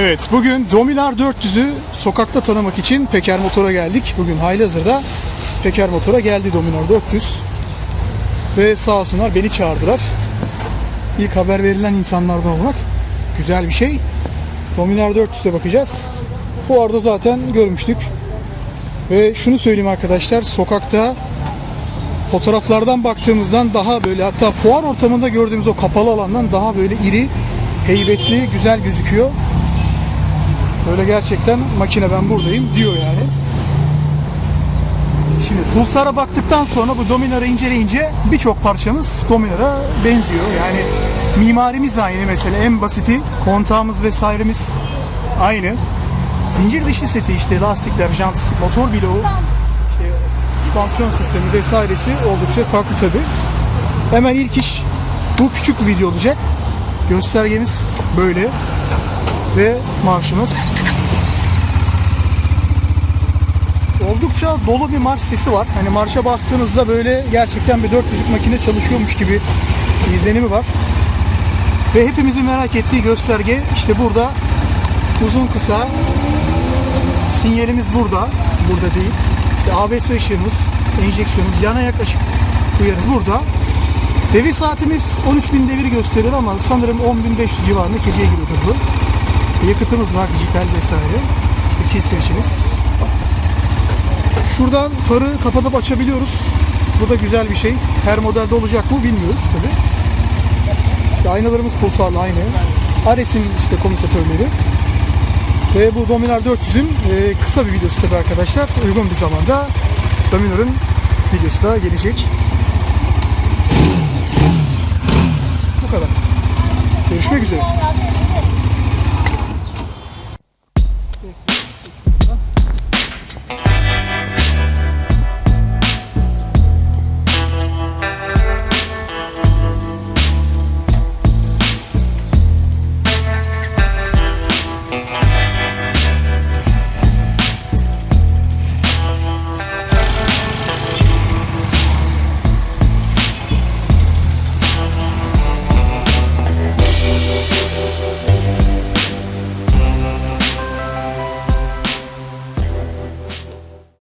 Evet, bugün Dominar 400'ü sokakta tanımak için Peker Motor'a geldik. Bugün halihazırda Peker Motor'a geldi Dominar 400. Ve sağ olsunlar beni çağırdılar. İlk haber verilen insanlardan olmak güzel bir şey. Dominar 400'e bakacağız. Fuarda zaten görmüştük. Ve şunu söyleyeyim arkadaşlar, sokakta fotoğraflardan baktığımızdan daha böyle hatta fuar ortamında gördüğümüz o kapalı alandan daha böyle iri, heybetli, güzel gözüküyor. Böyle gerçekten makine ben buradayım diyor yani. Şimdi Pulsar'a baktıktan sonra bu Dominar'ı inceleyince birçok parçamız Dominar'a benziyor. Yani mimarimiz aynı mesela en basiti kontağımız vesairemiz aynı. Zincir dişli seti işte lastikler, jant, motor bloğu, işte süspansiyon sistemi vesairesi oldukça farklı tabi. Hemen ilk iş bu küçük bir video olacak. Göstergemiz böyle ve marşımız. Oldukça dolu bir marş sesi var. Hani marşa bastığınızda böyle gerçekten bir 400'lük makine çalışıyormuş gibi izlenimi var. Ve hepimizin merak ettiği gösterge işte burada uzun kısa sinyalimiz burada. Burada değil. İşte ABS ışığımız, enjeksiyonumuz, yana yaklaşık uyarımız burada. Devir saatimiz 13.000 devir gösteriyor ama sanırım 10.500 civarında geceye giriyordur bu. Yakıtımız var dijital vesaire. İşte kill switch'imiz. Şuradan farı kapatıp açabiliyoruz. Bu da güzel bir şey. Her modelde olacak mı bilmiyoruz tabi. İşte aynalarımız pulsarlı aynı. Ares'in işte komutatörleri. Ve bu Dominar 400'ün e, kısa bir videosu tabi arkadaşlar. Uygun bir zamanda Dominar'ın videosu da gelecek. Bu kadar. Görüşmek üzere.